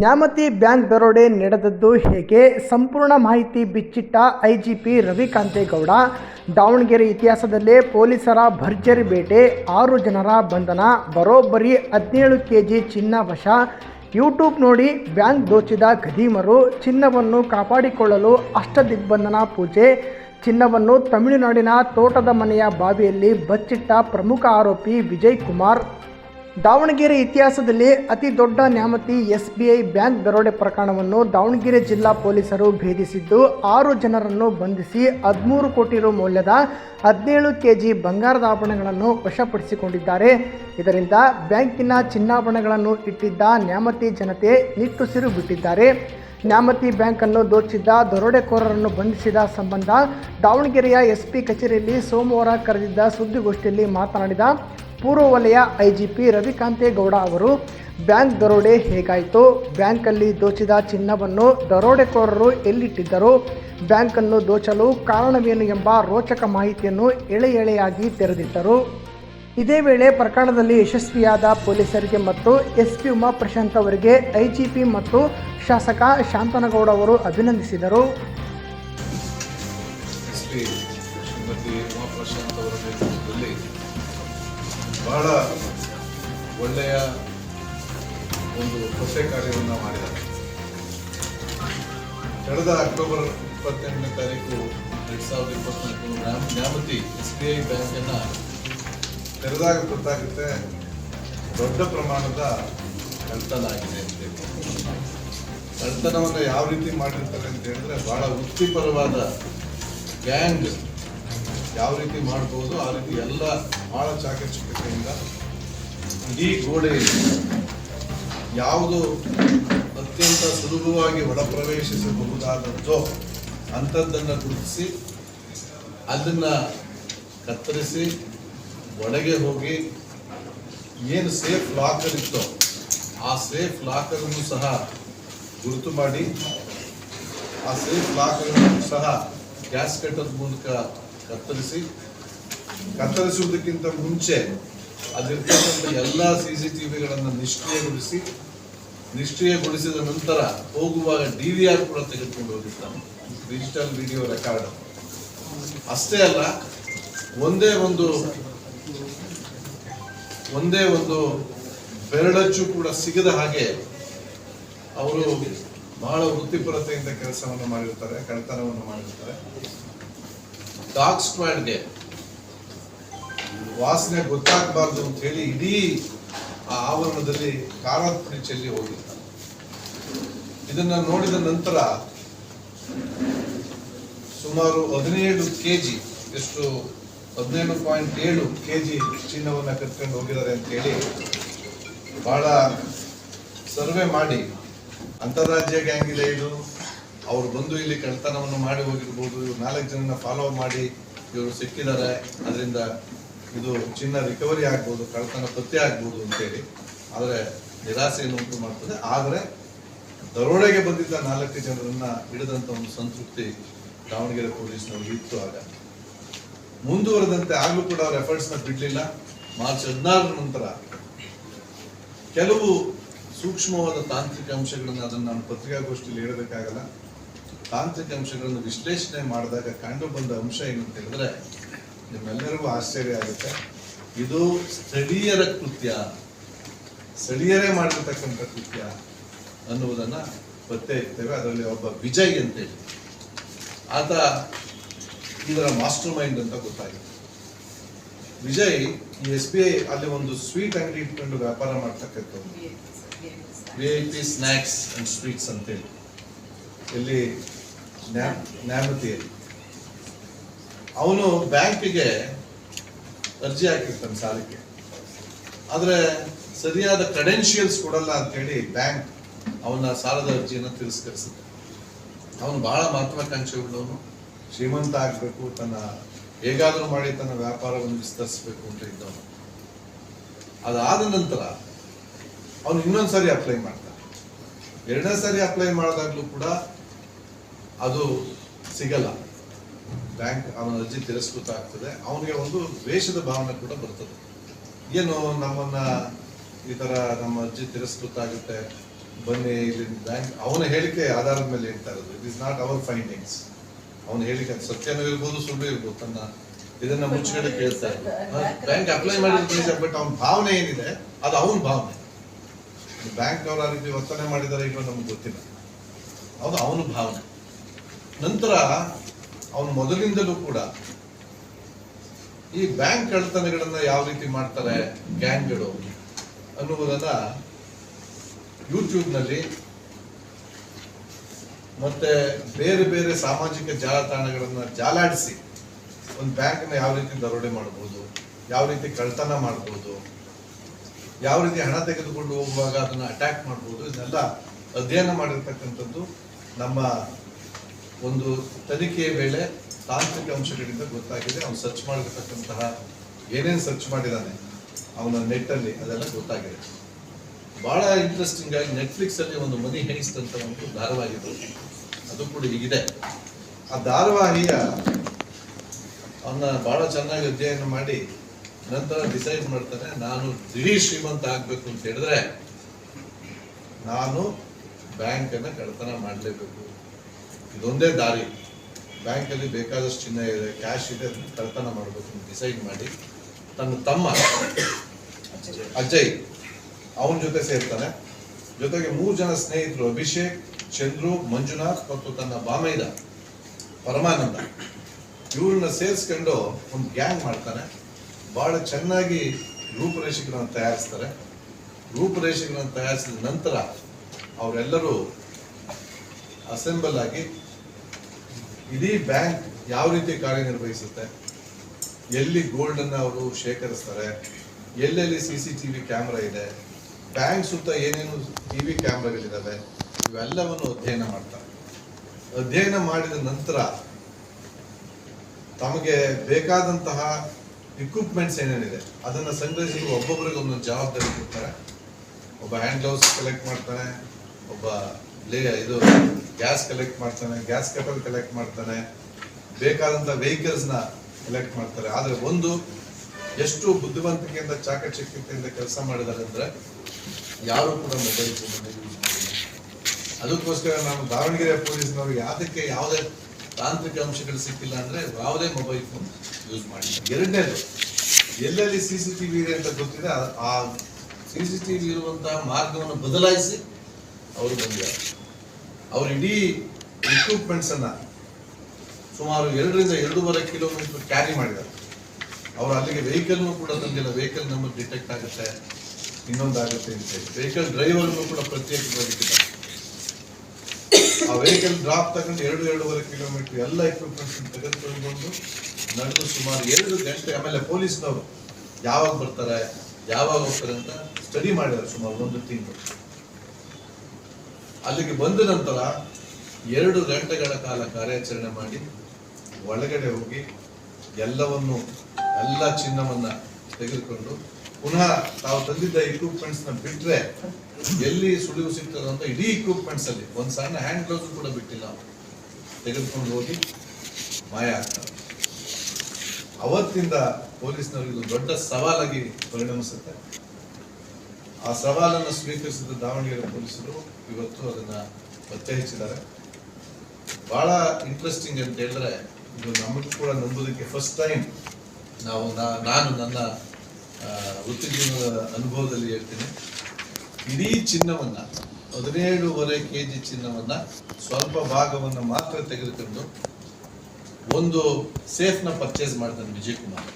Nyamathi bank ದರೋಡೆ ನಡೆದದ್ದು ಹೇಗೆ? ಸಂಪೂರ್ಣ ಮಾಹಿತಿ ಬಿಚ್ಚಿಟ್ಟ ಐಜಿಪಿ ರವಿಕಾಂತೇಗೌಡ. ದಾವಣಗೆರೆ ಇತಿಹಾಸದಲ್ಲೇ ಪೊಲೀಸರ ಭರ್ಜರಿ ಬೇಟೆ, ಆರು ಜನರ ಬಂಧನ, ಬರೋಬ್ಬರಿ ಹದಿನೇಳು ಕೆ ಜಿ ಚಿನ್ನ ವಶ. ಯೂಟ್ಯೂಬ್ ನೋಡಿ ಬ್ಯಾಂಕ್ ದೋಚಿದ ಖದೀಮರು ಚಿನ್ನವನ್ನು ಕಾಪಾಡಿಕೊಳ್ಳಲು ಅಷ್ಟದಿಗ್ಬಂಧನ ಪೂಜೆ. ಚಿನ್ನವನ್ನು ತಮಿಳುನಾಡಿನ ತೋಟದ ಮನೆಯ ಬಾವಿಯಲ್ಲಿ ಬಚ್ಚಿಟ್ಟ ಪ್ರಮುಖ ಆರೋಪಿ ವಿಜಯ್ ಕುಮಾರ್. ದಾವಣಗೆರೆ ಇತಿಹಾಸದಲ್ಲಿ ಅತಿ ದೊಡ್ಡ Nyamathi S B I bank ದರೋಡೆ ಪ್ರಕರಣವನ್ನು ದಾವಣಗೆರೆ ಜಿಲ್ಲಾ ಪೊಲೀಸರು ಭೇದಿಸಿದ್ದು, ಆರು ಜನರನ್ನು ಬಂಧಿಸಿ ಹದಿಮೂರು ಕೋಟಿ ರು ಮೌಲ್ಯದ ಹದಿನೇಳು ಕೆ ಜಿ ಬಂಗಾರದ ಆಭರಣಗಳನ್ನು ವಶಪಡಿಸಿಕೊಂಡಿದ್ದಾರೆ. ಇದರಿಂದ ಬ್ಯಾಂಕಿನ ಚಿನ್ನಾಭರಣಗಳನ್ನು ಇಟ್ಟಿದ್ದ ನ್ಯಾಮತಿ ಜನತೆ ನಿಟ್ಟುಸಿರು ಬಿಟ್ಟಿದ್ದಾರೆ. ನ್ಯಾಮತಿ ಬ್ಯಾಂಕನ್ನು ದೋಚಿದ್ದ ದರೋಡೆಕೋರರನ್ನು ಬಂಧಿಸಿದ ಸಂಬಂಧ ದಾವಣಗೆರೆಯ ಎಸ್ಪಿ ಕಚೇರಿಯಲ್ಲಿ ಸೋಮವಾರ ಕರೆದಿದ್ದ ಸುದ್ದಿಗೋಷ್ಠಿಯಲ್ಲಿ ಮಾತನಾಡಿದ ಪೂರ್ವ ವಲಯ ಐಜಿಪಿ ರವಿಕಾಂತೇಗೌಡ ಅವರು, ಬ್ಯಾಂಕ್ ದರೋಡೆ ಹೇಗಾಯಿತು? ಬ್ಯಾಂಕಲ್ಲಿ ದೋಚಿದ ಚಿನ್ನವನ್ನು ದರೋಡೆಕೋರರು ಎಲ್ಲಿಟ್ಟಿದ್ದರು? ಬ್ಯಾಂಕನ್ನು ದೋಚಲು ಕಾರಣವೇನು ಎಂಬ ರೋಚಕ ಮಾಹಿತಿಯನ್ನು ಎಳೆ ಎಳೆಯಾಗಿ ತೆರೆದಿಟ್ಟರು. ಇದೇ ವೇಳೆ ಪ್ರಕರಣದಲ್ಲಿ ಯಶಸ್ವಿಯಾದ ಪೊಲೀಸರಿಗೆ ಮತ್ತು ಎಸ್ ಪಿ ಉಮಾ ಪ್ರಶಾಂತ್ ಅವರಿಗೆ ಐಜಿಪಿ ಮತ್ತು ಶಾಸಕ ಶಾಂತನಗೌಡ ಅವರು ಅಭಿನಂದಿಸಿದರು. ಬಹಳ ಒಳ್ಳೆಯ ಒಂದು ಹೊಸೆ ಕಾರ್ಯವನ್ನು ಮಾಡಿದ್ದಾರೆ. ಕಳೆದ ಅಕ್ಟೋಬರ್ ಇಪ್ಪತ್ತೆಂಟನೇ ತಾರೀಕು ಎರಡು ಸಾವಿರದ ಇಪ್ಪತ್ನಾಲ್ಕು ನ್ಯಾಮ್- ನ್ಯಾಮತಿ ಎಸ್ ಬಿ ಐ ಬ್ಯಾಂಕನ್ನು ತೆರೆದಾಗ ಗೊತ್ತಾಗುತ್ತೆ ದೊಡ್ಡ ಪ್ರಮಾಣದ ಕಳ್ತನ ಆಗಿದೆ ಅಂತೇಳಿ ಕಳ್ತನವನ್ನು ಯಾವ ರೀತಿ ಮಾಡಿರ್ತಾರೆ ಅಂತ ಹೇಳಿದ್ರೆ ಬಹಳ ವೃತ್ತಿಪರವಾದ ಗ್ಯಾಂಗ್ ಯಾವ ರೀತಿ ಮಾಡ್ಬೋದು, ಆ ರೀತಿ ಎಲ್ಲ ಬಹಳ ಚಾಕಚಕ್ಯತೆಯಿಂದ ಇಡೀ ಗೋಡೆಯಲ್ಲಿ ಯಾವುದು ಅತ್ಯಂತ ಸುಲಭವಾಗಿ ಒಳಪ್ರವೇಶಿಸಬಹುದಾದದ್ದೋ ಅಂಥದ್ದನ್ನು ಗುರುತಿಸಿ, ಅದನ್ನು ಕತ್ತರಿಸಿ, ಒಳಗೆ ಹೋಗಿ ಏನು ಸೇಫ್ ಲಾಕರ್ ಇತ್ತೋ ಆ ಸೇಫ್ ಲಾಕರನ್ನು ಸಹ ಗುರುತು ಮಾಡಿ, ಆ ಸೇಫ್ ಲಾಕರನ್ನು ಸಹ ಗ್ಯಾಸ್ ಕಟ್ಟದ ಮೂಲಕ ಕತ್ತರಿಸಿ ಕತ್ತರಿಸುವುದಕ್ಕಿಂತ ಮುಂಚೆ ಅದಿರ್ತಕ್ಕಂಥ ಎಲ್ಲ ಸಿ ಸಿ ಟಿ ವಿಗಳನ್ನು ನಿಷ್ಕ್ರಿಯಗೊಳಿಸಿ, ನಿಷ್ಕ್ರಿಯಗೊಳಿಸಿದ ನಂತರ ಹೋಗುವಾಗ ಡಿ ವಿ ಆರ್ ಕೂಡ ತೆಗೆದುಕೊಂಡು ಹೋಗಿರ್ತಾನೆ. ಡಿಜಿಟಲ್ ವಿಡಿಯೋ ರೆಕಾರ್ಡ್ ಅಷ್ಟೇ ಅಲ್ಲ, ಒಂದೇ ಒಂದು ಒಂದೇ ಒಂದು ಬೆರಳಚ್ಚು ಕೂಡ ಸಿಗದ ಹಾಗೆ ಅವರು ಬಹಳ ವೃತ್ತಿಪರತೆಯಿಂದ ಕೆಲಸವನ್ನು ಮಾಡಿರ್ತಾರೆ ಕಳ್ತನವನ್ನು ಮಾಡಿರ್ತಾರೆ. ಡಾಗ್ ಸ್ಕ್ವಾಡ್ಗೆ ವಾಸನೆ ಗೊತ್ತಾಗಬಾರ್ದು ಅಂತ ಹೇಳಿ ಇಡೀ ಆ ಆವರಣದಲ್ಲಿ ಕಾರಾತ್ರಿ ಚೆಲ್ಲಿ ಹೋಗಿದ್ದ. ಇದನ್ನ ನೋಡಿದ ನಂತರ ಸುಮಾರು ಹದಿನೇಳು ಕೆ ಜಿ ಎಷ್ಟು ಹದಿನೇಳು ಪಾಯಿಂಟ್ ಏಳು ಕೆ ಜಿ ಚಿನ್ನವನ್ನ ಕಟ್ಕೊಂಡು ಹೋಗಿದ್ದಾರೆ ಅಂತ ಹೇಳಿ ಬಹಳ ಸರ್ವೆ ಮಾಡಿ. ಅಂತಾರಾಜ್ಯ ಗ್ಯಾಂಗ್ ಇದೆ ಇದು. ಅವ್ರು ಬಂದು ಇಲ್ಲಿ ಕಳ್ತನವನ್ನು ಮಾಡಿ ಹೋಗಿರ್ಬೋದು ಇವ್ರು ನಾಲ್ಕು ಜನನ ಫಾಲೋ ಮಾಡಿ ಇವರು ಸಿಕ್ಕಿದ್ದಾರೆ, ಅದರಿಂದ ಇದು ಚಿನ್ನ ರಿಕವರಿ ಆಗ್ಬೋದು ಕಳ್ತನ ಪತ್ತೆ ಆಗ್ಬೋದು ಅಂತೇಳಿ. ಆದರೆ ನಿರಾಸೆಯನ್ನು ಉಂಟು ಮಾಡ್ತದೆ. ಆದರೆ ದರೋಡೆಗೆ ಬಂದಿದ್ದ ನಾಲ್ಕು ಜನರನ್ನ ಹಿಡಿದಂತ ಒಂದು ಸಂತೃಪ್ತಿ ದಾವಣಗೆರೆ ಪೊಲೀಸ್ನವ್ರಿಗೆ ಇತ್ತು ಆಗ. ಮುಂದುವರೆದಂತೆ ಆಗ್ಲೂ ಕೂಡ ಅವ್ರ ಎಫರ್ಟ್ಸ್ನ ಬಿಡ್ಲಿಲ್ಲ. ಮಾರ್ಚ್ ಹದಿನಾರರ ನಂತರ ಕೆಲವು ಸೂಕ್ಷ್ಮವಾದ ತಾಂತ್ರಿಕ ಅಂಶಗಳನ್ನು ಅದನ್ನು ನಾನು ಪತ್ರಿಕಾಗೋಷ್ಠಿಯಲ್ಲಿ ಹೇಳಬೇಕಾಗಲ್ಲ. ತಾಂತ್ರಿಕ ಅಂಶಗಳನ್ನು ವಿಶ್ಲೇಷಣೆ ಮಾಡಿದಾಗ ಕಂಡು ಬಂದ ಅಂಶ ಏನು ಅಂತ ಹೇಳಿದ್ರೆ ನಿಮ್ಮೆಲ್ಲರಿಗೂ ಆಶ್ಚರ್ಯ ಆಗುತ್ತೆ. ಇದು ಸ್ಥಳೀಯರ ಕೃತ್ಯ ಸ್ಥಳೀಯರೇ ಮಾಡಿರ್ತಕ್ಕಂಥ ಕೃತ್ಯ ಅನ್ನುವುದನ್ನು ಪತ್ತೆ ಇರ್ತೇವೆ ಅದರಲ್ಲಿ ಒಬ್ಬ ವಿಜಯ್ ಅಂತೇಳಿ ಆತ ಇದರ ಮಾಸ್ಟರ್ ಮೈಂಡ್ ಅಂತ ಗೊತ್ತಾಗಿದೆ ವಿಜಯ್ ಈ ಎಸ್ ಬಿ ಐ ಅಲ್ಲಿ ಒಂದು ಸ್ವೀಟ್ ಅಂಗಡಿ ಇಟ್ಕೊಂಡು ವ್ಯಾಪಾರ ಮಾಡ್ತಕ್ಕಂಥದ್ದು V I P snacks and sweets ಅಂತೇಳಿ ಇಲ್ಲಿ ನ್ಯಾಮತಿಯಲ್ಲಿ. ಅವನು ಬ್ಯಾಂಕಿಗೆ ಅರ್ಜಿ ಹಾಕಿರ್ತಾನೆ ಸಾಲಕ್ಕೆ. ಆದ್ರೆ ಸರಿಯಾದ ಕ್ರೆಡೆನ್ಶಿಯಲ್ಸ್ ಕೊಡಲ್ಲ ಅಂತೇಳಿ ಬ್ಯಾಂಕ್ ಅವನ ಸಾಲದ ಅರ್ಜಿಯನ್ನು ತಿರಸ್ಕರಿಸುತ್ತೆ. ಅವನು ಬಹಳ ಮಹತ್ವಾಕಾಂಕ್ಷೆ ಉಳ್ಳವನು. ಶ್ರೀಮಂತ ಆಗ್ಬೇಕು, ತನ್ನ ಹೇಗಾದ್ರೂ ಮಾಡಿ ತನ್ನ ವ್ಯಾಪಾರವನ್ನು ವಿಸ್ತರಿಸಬೇಕು ಅಂತ ಇದ್ದವನು. ಅದಾದ ನಂತರ ಅವನು ಇನ್ನೊಂದ್ಸರಿ ಅಪ್ಲೈ ಮಾಡ್ತಾನೆ. ಎರಡನೇ ಸಾರಿ ಅಪ್ಲೈ ಮಾಡಿದಾಗಲೂ ಕೂಡ ಅದು ಸಿಗಲ್ಲ. ಬ್ಯಾಂಕ್ ಅವನ ಅರ್ಜಿ ತಿರಸ್ಕೃತ ಆಗ್ತದೆ. ಅವನಿಗೆ ಒಂದು ದ್ವೇಷದ ಭಾವನೆ ಕೂಡ ಬರ್ತದೆ. ಏನು ನಮ್ಮನ್ನ ಈ ತರ ನಮ್ಮ ಅರ್ಜಿ ತಿರಸ್ಕೃತ ಆಗುತ್ತೆ, ಬನ್ನಿ ಇಲ್ಲಿ ಬ್ಯಾಂಕ್. ಅವನ ಹೇಳಿಕೆ ಆಧಾರದ ಮೇಲೆ ಹೇಳ್ತಾ ಇರೋದು. It is not our findings ಅವನ ಹೇಳಿಕೆ ಸತ್ಯನೂ ಇರ್ಬೋದು, ಸುಳ್ಳು ಇರ್ಬೋದು. ತನ್ನ ಇದನ್ನ ಮುಚ್ಚಗಡೆ ಕೇಳ್ತಾ ಬ್ಯಾಂಕ್ ಅಪ್ಲೈ ಮಾಡಿದ್ರೆ ಬಟ್ ಅವನ ಭಾವನೆ ಏನಿದೆ, ಅದು ಅವನ ಭಾವನೆ. ಬ್ಯಾಂಕ್ ಅವರ ರೀತಿ ವರ್ತನೆ ಮಾಡಿದ್ದಾರೆ ಈಗ ನಮ್ಗೆ ಗೊತ್ತಿಲ್ಲ. ಅದು ಅವನ ಭಾವನೆ. ನಂತರ ಅವನು ಮೊದಲಿಂದಲೂ ಕೂಡ ಈ ಬ್ಯಾಂಕ್ ಕಳ್ಳತನಗಳನ್ನ ಯಾವ ರೀತಿ ಮಾಡ್ತಾರೆ ಗ್ಯಾಂಗ್ಗಳು ಅನ್ನುವುದನ್ನ ಯೂಟ್ಯೂಬ್ನಲ್ಲಿ ಮತ್ತೆ ಬೇರೆ ಬೇರೆ ಸಾಮಾಜಿಕ ಜಾಲತಾಣಗಳನ್ನ ಜಾಲಾಡಿಸಿ ಒಂದು ಬ್ಯಾಂಕ್ನ ಯಾವ ರೀತಿ ದರೋಡೆ ಮಾಡ್ಬೋದು, ಯಾವ ರೀತಿ ಕಳ್ತನ ಮಾಡ್ಬೋದು, ಯಾವ ರೀತಿ ಹಣ ತೆಗೆದುಕೊಂಡು ಹೋಗುವಾಗ ಅದನ್ನ ಅಟ್ಯಾಕ್ ಮಾಡ್ಬೋದು, ಇದನ್ನೆಲ್ಲ ಅಧ್ಯಯನ ಮಾಡಿರ್ತಕ್ಕಂಥದ್ದು ನಮ್ಮ ಒಂದು ತನಿಖೆಯ ವೇಳೆ ತಾಂತ್ರಿಕ ಅಂಶಗಳಿಂದ ಗೊತ್ತಾಗಿದೆ. ಅವನು ಸರ್ಚ್ ಮಾಡಿರ್ತಕ್ಕಂತಹ ಏನೇನು ಸರ್ಚ್ ಮಾಡಿದ್ದಾನೆ ಅವನ ನೆಟ್ಟಲ್ಲಿ ಅದೆಲ್ಲ ಗೊತ್ತಾಗಿದೆ. ಬಹಳ ಇಂಟ್ರೆಸ್ಟಿಂಗ್ ಆಗಿ ನೆಟ್ಫ್ಲಿಕ್ಸ್ ಅಲ್ಲಿ ಒಂದು ಮನಿ ಹೆಣಿಸ್ಟ್ ಒಂದು ಧಾರಾವಾಹಿ ಅದು ಕೂಡ ಹೀಗಿದೆ. ಆ ಧಾರಾವಾಹಿಯ ಅವನ್ನ ಬಹಳ ಚೆನ್ನಾಗಿ ಅಧ್ಯಯನ ಮಾಡಿ ನಂತರ ಡಿಸೈಡ್ ಮಾಡ್ತಾನೆ, ನಾನು ದಿಢೀರ್ ಶ್ರೀಮಂತ ಆಗ್ಬೇಕು ಅಂತ ಹೇಳಿದ್ರೆ ನಾನು ಬ್ಯಾಂಕ್ ಅನ್ನ ಕಳ್ತನ ಮಾಡಲೇಬೇಕು. ಇದೊಂದೇ ದಾರಿ. ಬ್ಯಾಂಕಲ್ಲಿ ಬೇಕಾದಷ್ಟು ಚಿನ್ನ ಇದೆ, ಕ್ಯಾಶ್ ಇದೆ ಕಳ್ತನ ಮಾಡಬೇಕು ಡಿಸೈಡ್ ಮಾಡಿ, ತನ್ನ ತಮ್ಮ ಅಜಯ್ ಅವನ ಜೊತೆ ಸೇರ್ತಾನೆ. ಜೊತೆಗೆ ಮೂರು ಜನ ಸ್ನೇಹಿತರು ಅಭಿಷೇಕ್, ಚಂದ್ರು, ಮಂಜುನಾಥ್ ಮತ್ತು ತನ್ನ ಬಾಮೈದ ಪರಮಾನಂದ. ಇವ್ರನ್ನ ಸೇರಿಸ್ಕೊಂಡು ಒಂದು ಗ್ಯಾಂಗ್ ಮಾಡ್ತಾನೆ. ಬಹಳ ಚೆನ್ನಾಗಿ ರೂಪುರೇಷೆಗಳನ್ನು ತಯಾರಿಸ್ತಾರೆ. ರೂಪುರೇಷೆಗಳನ್ನು ತಯಾರಿಸಿದ ನಂತರ ಅವರೆಲ್ಲರೂ ಅಸೆಂಬಲ್ ಆಗಿ ಇಡೀ ಬ್ಯಾಂಕ್ ಯಾವ ರೀತಿ ಕಾರ್ಯನಿರ್ವಹಿಸುತ್ತೆ? ಎಲ್ಲಿ ಗೋಲ್ಡ್ ಅನ್ನ ಅವರು ಶೇಖರಿಸ್ತಾರೆ? ಎಲ್ಲೆಲ್ಲಿ ಸಿ ಸಿ ಟಿವಿ ಕ್ಯಾಮ್ರಾ ಇದೆ? ಬ್ಯಾಂಕ್ ಸುತ್ತ ಏನೇನು ಟಿವಿ ಕ್ಯಾಮ್ರಾಗಳಿದ್ದಾವೆ? ಇವೆಲ್ಲವನ್ನು ಅಧ್ಯಯನ ಮಾಡ್ತಾರೆ. ಅಧ್ಯಯನ ಮಾಡಿದ ನಂತರ ತಮಗೆ ಬೇಕಾದಂತಹ ಇಕ್ವಿಪ್ಮೆಂಟ್ಸ್ ಏನೇನಿದೆ? ಅದನ್ನ ಸಂಗ್ರಹಿಸಿ ಒಬ್ಬೊಬ್ಬರಿಗೆ ಒಂದೊಂದು ಜವಾಬ್ದಾರಿ ಕೊಡ್ತಾರೆ. ಒಬ್ಬ ಹ್ಯಾಂಡ್ ಗ್ಲೌಸ್ ಕಲೆಕ್ಟ್ ಮಾಡ್ತಾನೆ. ಒಬ್ಬ ಇದು ಗ್ಯಾಸ್ ಕಲೆಕ್ಟ್ ಮಾಡ್ತಾನೆ ಗ್ಯಾಸ್ ಕೆಟಲ್ ಕಲೆಕ್ಟ್ ಮಾಡ್ತಾನೆ, ಬೇಕಾದಂತ ವೆಹಿಕಲ್ಸ್ನ ಕಲೆಕ್ಟ್ ಮಾಡ್ತಾರೆ. ಆದ್ರೆ ಒಂದು ಎಷ್ಟು ಬುದ್ಧಿವಂತಿಕೆಯಿಂದ, ಚಾಕಚಕ್ಯತೆಯಿಂದ ಕೆಲಸ ಮಾಡಿದ್ದಾರೆ ಅಂದ್ರೆ ಯಾರು ಕೂಡ ಮೊಬೈಲ್ ಫೋನ್ ಅದಕ್ಕೋಸ್ಕರ ನಾನು ದಾವಣಗೆರೆ ಪೊಲೀಸ್ನವ್ರಿಗೆ ಯಾವುದಕ್ಕೆ ಯಾವುದೇ ತಾಂತ್ರಿಕ ಅಂಶಗಳು ಸಿಕ್ಕಿಲ್ಲ ಅಂದ್ರೆ ಯಾವುದೇ ಮೊಬೈಲ್ ಫೋನ್ ಯೂಸ್ ಮಾಡಿಲ್ಲ. ಎರಡನೇದು, ಎಲ್ಲೆಲ್ಲಿ ಸಿ ಸಿ ಟಿವಿ ಇದೆ ಅಂತ ಗೊತ್ತಿದೆ, ಆ- ಸಿ ಸಿ ಟಿವಿ ಇರುವಂತಹ ಮಾರ್ಗವನ್ನು ಬದಲಾಯಿಸಿ ಅವರು ಬಂದಿದ್ದಾರೆ. ಅವ್ರು ಇಡೀ ಇಕ್ವಿಪ್ಮೆಂಟ್ಸ್ ಅನ್ನ ಸುಮಾರು ಎರಡರಿಂದ ಎರಡೂವರೆ ಕಿಲೋಮೀಟರ್ ಕ್ಯಾರಿ ಮಾಡಿದ್ದಾರೆ ಅವರು ಅಲ್ಲಿಗೆ ವೆಹಿಕಲ್ನು ಕೂಡ ತಂದಿಲ್ಲ. ವೆಹಿಕಲ್ ನಂಬರ್ ಡಿಟೆಕ್ಟ್ ಆಗುತ್ತೆ. ಇನ್ನೊಂದಾಗುತ್ತೆ ಅಂತ ಹೇಳಿ. ವೆಹಿಕಲ್ ಡ್ರೈವರ್ನು ಕೂಡ ಪ್ರತ್ಯೇಕವಾಗಿ ಆ ವೆಹಿಕಲ್ ಡ್ರಾಪ್ ತಗೊಂಡು ಎರಡು, ಎರಡೂವರೆ ಕಿಲೋಮೀಟರ್ ಎಲ್ಲ ಎಕ್ವಿಪ್ಮೆಂಟ್ಸ್ ತೆಗೆದುಕೊಂಡು ನಡೆದು ಸುಮಾರು ಎರಡು ಗಂಟೆ, ಆಮೇಲೆ ಪೊಲೀಸ್ನವರು ಯಾವಾಗ ಬರ್ತಾರೆ, ಯಾವಾಗ ಹೋಗ್ತಾರೆ ಅಂತ ಸ್ಟಡಿ ಮಾಡಿದ್ದಾರೆ ಸುಮಾರು ಒಂದು ತಿಂಗಳು. ಅಲ್ಲಿಗೆ ಬಂದ ನಂತರ ಎರಡು ಗಂಟೆಗಳ ಕಾಲ ಕಾರ್ಯಾಚರಣೆ ಮಾಡಿ ಒಳಗಡೆ ಹೋಗಿ ಎಲ್ಲವನ್ನು, ಎಲ್ಲ ಚಿನ್ನವನ್ನ ತೆಗೆದುಕೊಂಡು ಪುನಃ ತಾವು ತಂದಿದ್ದ ಇಕ್ವಿಪ್ಮೆಂಟ್ಸ್ನ ಬಿಟ್ರೆ ಎಲ್ಲಿ ಸುಳಿವು ಸಿಗ್ತದೆ ಅಂತ ಇಡೀ ಇಕ್ವಿಪ್ಮೆಂಟ್ಸ್ ಅಲ್ಲಿ, ಒಂದ್ ಸಣ್ಣ ಹ್ಯಾಂಡ್ ಗ್ಲೌಸ್ ಕೂಡ ಬಿಟ್ಟಿಲ್ಲ. ತೆಗೆದುಕೊಂಡು ಹೋಗಿ ಮಾಯ ಆಗ್ತಾರೆ ಅವತ್ತಿಂದ ಪೊಲೀಸ್ನವರಿಗೆ ದೊಡ್ಡ ಸವಾಲಾಗಿ ಪರಿಣಮಿಸುತ್ತೆ ಆ ಸವಾಲನ್ನು ಸ್ವೀಕರಿಸಿದ ದಾವಣಗೆರೆ ಪೊಲೀಸರು ಇವತ್ತು ಅದನ್ನ ಪತ್ತೆ ಹಚ್ಚಿದ್ದಾರೆ ಬಹಳ ಇಂಟ್ರೆಸ್ಟಿಂಗ್ ಅಂತ ಹೇಳಿದ್ರೆ, ಇದು ನಮಗೂ ಕೂಡ ನಂಬೋದಕ್ಕೆ ಫಸ್ಟ್ ಟೈಮ್ ನಾವು ನಾನು ನನ್ನ ವೃತ್ತಿ ಜೀವನದ ಅನುಭವದಲ್ಲಿ ಹೇಳ್ತೀನಿ. ಇಡೀ ಚಿನ್ನವನ್ನ, ಹದಿನೇಳುವರೆ ಕೆ ಜಿ ಚಿನ್ನವನ್ನ ಸ್ವಲ್ಪ ಭಾಗವನ್ನ ಮಾತ್ರ ತೆಗೆದುಕೊಂಡು ಒಂದು ಸೇಫ್ನ ಪರ್ಚೇಸ್ ಮಾಡ್ತಾನೆ ವಿಜಯ್ ಕುಮಾರ್.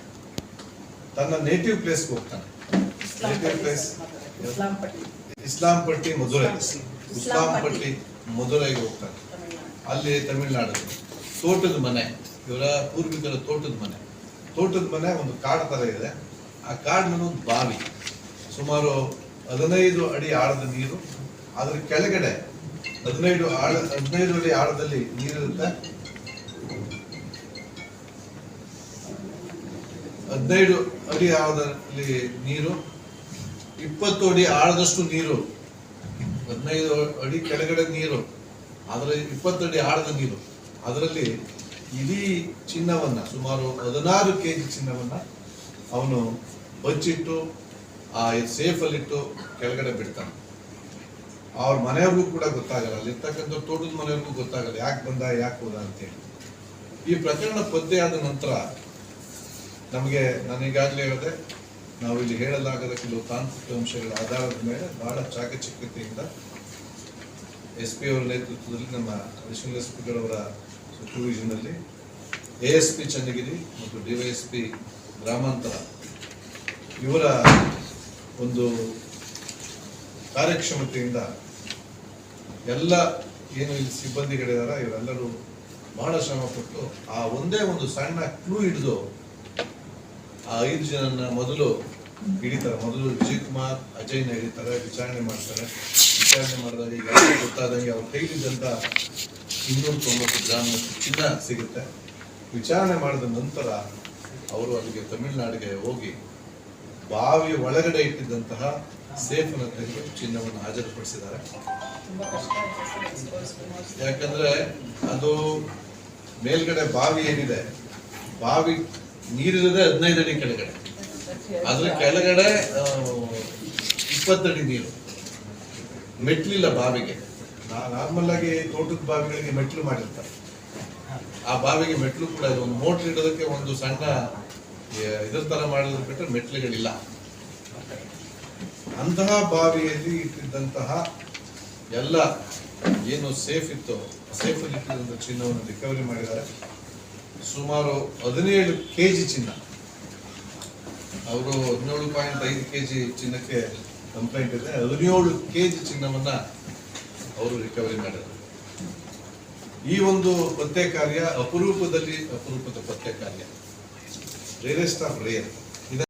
ತನ್ನ ನೇಟಿವ್ ಪ್ಲೇಸ್ಗೆ ಹೋಗ್ತಾನೆ. ಇಸ್ಲಾಂ ಪಟ್ಟಿ ಮಧುರೈ ಇಸ್ಲಾಂ ಪಟ್ಟಿ ಮಧುರೈಗೆ ಹೋಗ್ತಾರೆ. ಅಲ್ಲಿ ತಮಿಳುನಾಡು ತೋಟದ ಮನೆ. ಇವರ ಪೂರ್ವಿಕರ ತೋಟದ ಮನೆ. ತೋಟದ ಮನೆ ಒಂದು ಕಾಡು ತರ ಇದೆ. ಆ ಕಾಡಿನ ಒಂದು ಬಾವಿ. ಸುಮಾರು ಹದಿನೈದು ಅಡಿ ಆಳದ ನೀರು. ಅದ್ರ ಕೆಳಗಡೆ ಹದಿನೈದು ಆಳ ಹದಿನೈದು ಅಡಿ ಆಳದಲ್ಲಿ ನೀರಿರುತ್ತೆ. ಹದಿನೈದು ಅಡಿ ಆಳದಲ್ಲಿ ನೀರು. ಇಪ್ಪತ್ತು ಅಡಿ ಆಳದಷ್ಟು ನೀರು, ಹದಿನೈದು ಅಡಿ ಕೆಳಗಡೆ ನೀರು ಅದರ ಇಪ್ಪತ್ತು ಅಡಿ ಆಳದ ನೀರು. ಅದರಲ್ಲಿ ಇಡೀ ಚಿನ್ನವನ್ನ, ಸುಮಾರು ಹದಿನಾರು ಕೆ ಜಿ ಚಿನ್ನವನ್ನ ಅವನು ಬಚ್ಚಿಟ್ಟು, ಆ ಸೇಫಲ್ಲಿಟ್ಟು ಕೆಳಗಡೆ ಬಿಡ್ತಾನೆ. ಅವ್ರ ಮನೆಯವ್ರಿಗೂ ಕೂಡ ಗೊತ್ತಾಗಲ್ಲ ಅಲ್ಲಿರ್ತಕ್ಕಂಥ ತೋಟದ ಮನೆಯವ್ರಿಗೂ ಗೊತ್ತಾಗಲ್ಲ, ಯಾಕೆ ಬಂದ, ಯಾಕೆ ಹೋದ ಅಂತೇಳಿ. ಈ ಪ್ರಕರಣ ಪತ್ತೆ ನಂತರ ನಮಗೆ, ನಾನು ಈಗಾಗಲೇ ಹೇಳಿದೆ ನಾವು ಇಲ್ಲಿ ಹೇಳಲಾಗದ ಕೆಲವು ತಾಂತ್ರಿಕ ಅಂಶಗಳ ಆಧಾರದ ಮೇಲೆ ಬಹಳ ಚಾಕಚಕ್ಯತೆಯಿಂದ ಎಸ್ ಪಿ ಅವರ ನೇತೃತ್ವದಲ್ಲಿ ನಮ್ಮ ಅಡಿಷನಲ್ ಎಸ್ ಪಿಗಳವರ ಸೂಪರ್ವಿಷನಲ್ಲಿ ಎ ಎಸ್ ಪಿ ಚನ್ನಗಿರಿ ಮತ್ತು ಡಿವೈಎಸ್ಪಿ ಗ್ರಾಮಾಂತರ ಇವರ ಒಂದು ಕಾರ್ಯಕ್ಷಮತೆಯಿಂದ ಎಲ್ಲ ಏನು ಇಲ್ಲಿ ಸಿಬ್ಬಂದಿಗಳಿದಾರ, ಇವರೆಲ್ಲರೂ ಬಹಳ ಶ್ರಮಪಟ್ಟು ಆ ಒಂದೇ ಒಂದು ಸಣ್ಣ ಕ್ಲೂ ಹಿಡಿದು ಆ ಐದು ಜನನ ಮೊದಲು ಹಿಡಿತಾರೆ. ಮೊದಲು ವಿಜಯ್ ಕುಮಾರ್ ಅಜಯ್ನ ಹಿಡಿತಾರೆ ವಿಚಾರಣೆ ಮಾಡ್ತಾರೆ. ವಿಚಾರಣೆ ಮಾಡಿದಾಗ ಈಗ ಗೊತ್ತಾದಂಗೆ ಅವ್ರ ಕೈಲಿದ್ದಂತ ಇನ್ನೂರ ತೊಂಬತ್ತು ಗ್ರಾಮ್ ಚಿನ್ನ ಸಿಗುತ್ತೆ. ವಿಚಾರಣೆ ಮಾಡಿದ ನಂತರ ಅವರು ಅಲ್ಲಿಗೆ ತಮಿಳುನಾಡಿಗೆ ಹೋಗಿ ಬಾವಿ ಒಳಗಡೆ ಇಟ್ಟಿದ್ದಂತಹ ಸೇಫನ್ನು ತೆಗೆದು ಚಿನ್ನವನ್ನು ಹಾಜರುಪಡಿಸಿದ್ದಾರೆ. ಯಾಕಂದ್ರೆ ಅದು ಮೇಲ್ಗಡೆ ಬಾವಿ ಏನಿದೆ, ಬಾವಿ ನೀರಿರೋದೇ ಹದಿನೈದು ಅಡಿ ಕೆಳಗಡೆ. ಅದ್ರ ಕೆಳಗಡೆ ಇಪ್ಪತ್ತಡಿ ನೀರು. ಮೆಟ್ಲಿಲ್ಲ ಬಾವಿಗೆ. ನಾರ್ಮಲ್ ಆಗಿ ತೋಟದ ಬಾವಿಗಳಿಗೆ ಮೆಟ್ಲು ಮಾಡಿರ್ತಾರೆ. ಆ ಬಾವಿಗೆ ಮೆಟ್ಲು ಕೂಡ ಇದೆ ಒಂದು ಮೋಟ್ರ್ ಇಡೋದಕ್ಕೆ ಒಂದು ಸಣ್ಣ ಇದ್ರ ತರ ಮಾಡೋದ್ರ ಬಿಟ್ಟರೆ ಮೆಟ್ಲುಗಳಿಲ್ಲ ಅಂತಹ ಬಾವಿಯಲ್ಲಿ ಇಟ್ಟಿದ್ದಂತಹ ಎಲ್ಲ ಏನು ಸೇಫ್ ಇತ್ತು, ಸೇಫಲ್ಲಿ ಇಟ್ಟಿದ್ದಂಥ ಚಿನ್ನವನ್ನು ರಿಕವರಿ ಮಾಡಿದ್ದಾರೆ. ಸುಮಾರು ಹದಿನೇಳು ಕೆ ಜಿ ಚಿನ್ನ. ಅವರು ಹದಿನೇಳು ಪಾಯಿಂಟ್ ಐದು ಕೆ ಜಿ ಚಿನ್ನಕ್ಕೆ ಕಂಪ್ಲೇಂಟ್ ಇದೆ. ಹದಿನೇಳು ಕೆ ಜಿ ಚಿನ್ನವನ್ನ ಅವರು ರಿಕವರಿ ಮಾಡಿದರು. ಈ ಒಂದು ಪತ್ತೆ ಕಾರ್ಯ ಅಪರೂಪದಲ್ಲಿ ಅಪರೂಪದ ಪತ್ತೆ ಕಾರ್ಯ ರೇರೆಸ್ಟ್ ಆಫ್ ರೇರ್